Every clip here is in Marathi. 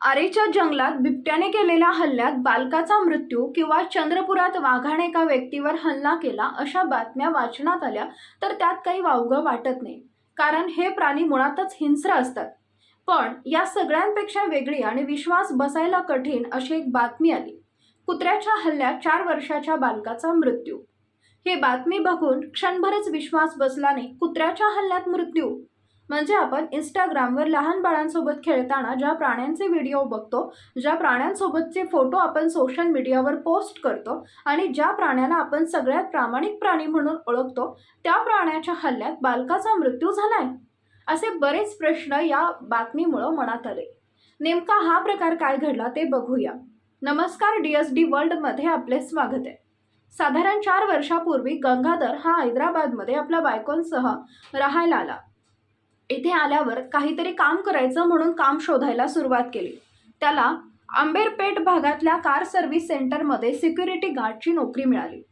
आरेच्या जंगलात बिबट्याने केलेल्या हल्ल्यात बालकाचा मृत्यू किंवा चंद्रपुरात वाघाने एका व्यक्तीवर हल्ला केला अशा बातम्या वाचनात आल्या तर त्यात काही वावगं वाटत नाही. कारण हे प्राणी मुळातच हिंस्र असतात. पण या सगळ्यांपेक्षा वेगळी आणि विश्वास बसायला कठीण अशी एक बातमी आली. कुत्र्याच्या हल्ल्यात चार वर्षाच्या बालकाचा मृत्यू. हे बातमी बघून क्षणभरच विश्वास बसला नाही. कुत्र्याच्या हल्ल्यात मृत्यू. म्हणजे आपण इंस्टाग्रामवर लहान बाळांसोबत खेळताना ज्या प्राण्यांचे व्हिडिओ बघतो ज्या प्राण्यांसोबतचे फोटो आपण सोशल मीडियावर पोस्ट करतो आणि ज्या प्राण्याला आपण सगळ्यात प्रामाणिक प्राणी म्हणून ओळखतो त्या प्राण्याच्या हल्ल्यात बालकाचा मृत्यू झालाय? असे बरेच प्रश्न या बातमीमुळं मनात आले. नेमका हा प्रकार काय घडला ते बघूया. नमस्कार डी एस डी वर्ल्डमध्ये आपले स्वागत आहे. साधारण चार वर्षापूर्वी गंगाधर हा हैदराबादमध्ये आपल्या बायकोंसह राहायला आला. इथे आल्यावर काहीतरी काम करायचं म्हणून काम शोधायला सुरुवात केली. त्याला आंबेरपेठ भागातल्या कार सर्व्हिस सेंटरमध्ये सिक्युरिटी गार्डची नोकरी मिळाली.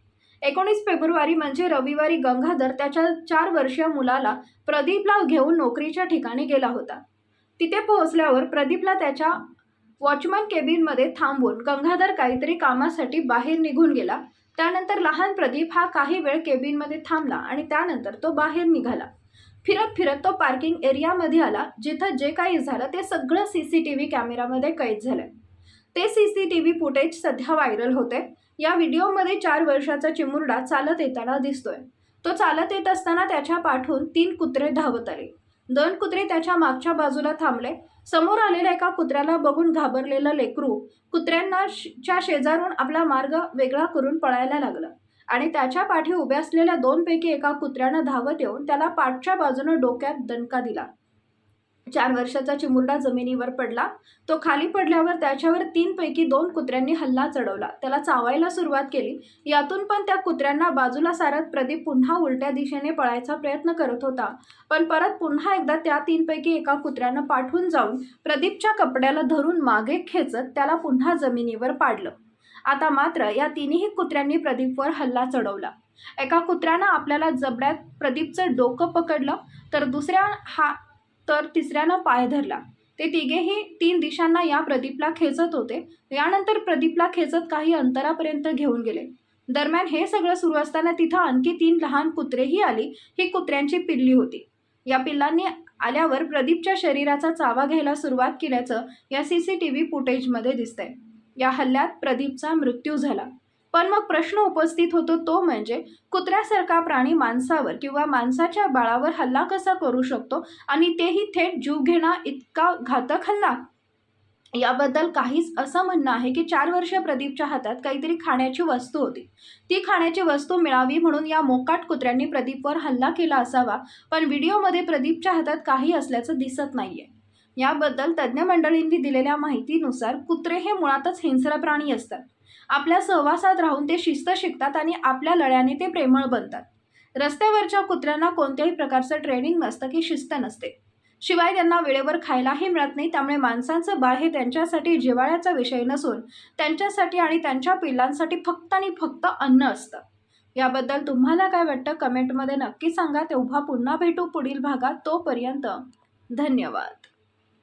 एकोणीस फेब्रुवारी म्हणजे रविवारी गंगाधर त्याच्या चार वर्षीय मुलाला प्रदीपला घेऊन नोकरीच्या ठिकाणी गेला होता. तिथे पोहोचल्यावर प्रदीपला त्याच्या वॉचमन केबिनमध्ये थांबवून गंगाधर काहीतरी कामासाठी बाहेर निघून गेला. त्यानंतर लहान प्रदीप हा काही वेळ केबिनमध्ये थांबला आणि त्यानंतर तो बाहेर निघाला. फिरत फिरत तो पार्किंग एरियामध्ये आला जिथं जे काही झालं ते सगळं सी सी टी व्ही कॅमेरामध्ये कैद झालं. ते C C T V footage सध्या व्हायरल होते या व्हिडिओमध्ये चार वर्षाचा चिमुरडा चालत येताना दिसतोय. तो चालत येत असताना त्याच्या पाठून तीन कुत्रे धावत आले. दोन कुत्रे त्याच्या मागच्या बाजूला थांबले. समोर आलेल्या एका कुत्र्याला बघून घाबरलेलं लेकरू कुत्र्यांना च्या शेजारून आपला मार्ग वेगळा करून पळायला लागला. आणि त्याच्या पाठी उभ्या असलेल्या दोनपैकी एका कुत्र्यानं धावत येऊन त्याला पाठच्या बाजूनं डोक्यात दणका दिला. चार वर्षाचा चिमुरडा जमिनीवर पडला. तो खाली पडल्यावर त्याच्यावर तीनपैकी दोन कुत्र्यांनी हल्ला चढवला. त्याला चावायला सुरुवात केली. यातून पण त्या कुत्र्यांना बाजूला सारत प्रदीप पुन्हा उलट्या दिशेने पळायचा प्रयत्न करत होता. पण परत पुन्हा एकदा त्या तीनपैकी एका कुत्र्यानं पाठवून जाऊन प्रदीपच्या कपड्याला धरून मागे खेचत त्याला पुन्हा जमिनीवर पाडलं. आता मात्र या तिन्ही कुत्र्यांनी प्रदीपवर हल्ला चढवला. एका कुत्र्यानं आपल्याला जबड्यात प्रदीपचं डोकं पकडलं तर दुसऱ्या हा तर तिसऱ्यानं पाय धरला. ते तिघेही तीन दिशांना या प्रदीपला खेचत होते. यानंतर प्रदीपला खेचत काही अंतरापर्यंत घेऊन गेले. दरम्यान हे सगळं सुरू असताना तिथं आणखी तीन लहान कुत्रेही आली. ही कुत्र्यांची पिल्ली होती. या पिल्लांनी आल्यावर प्रदीपच्या शरीराचा चावा घ्यायला सुरुवात केल्याचं या सी सी टी व्ही फुटेजमध्ये दिसतंय. या हल्ल्यात प्रदीपचा मृत्यू झाला. पण मग प्रश्न उपस्थित होतो तो म्हणजे कुत्र्यासारखा प्राणी माणसावर किंवा माणसाच्या बाळावर हल्ला कसा करू शकतो आणि तेही थेट जीव घेणा इतका घातक हल्ला? याबद्दल काहीच असं म्हणणं आहे की चार वर्ष प्रदीपच्या हातात काहीतरी खाण्याची वस्तू होती. ती खाण्याची वस्तू मिळावी म्हणून या मोकाट कुत्र्यांनी प्रदीपवर हल्ला केला असावा पण व्हिडिओमध्ये प्रदीपच्या हातात काही असल्याचं दिसत नाहीये. याबद्दल तज्ज्ञ मंडळींनी दिलेल्या माहितीनुसार कुत्रे हे मुळातच हिंस्र प्राणी असतात. आपल्या सहवासात राहून ते शिस्त शिकतात आणि आपल्या लळ्याने ते प्रेमळ बनतात. रस्त्यावरच्या कुत्र्यांना कोणत्याही प्रकारचं ट्रेनिंग नसतं की शिस्त नसते. शिवाय त्यांना वेळेवर खायलाही मिळत नाही त्यामुळे माणसांचं बाळ हे त्यांच्यासाठी जिव्हाळ्याचा विषय नसून त्यांच्यासाठी आणि त्यांच्या पिल्लांसाठी फक्त आणि फक्त अन्न असतं. याबद्दल तुम्हाला काय वाटतं? कमेंटमध्ये नक्की सांगा. तेव्हा पुन्हा भेटू पुढील भागात. तोपर्यंत धन्यवाद.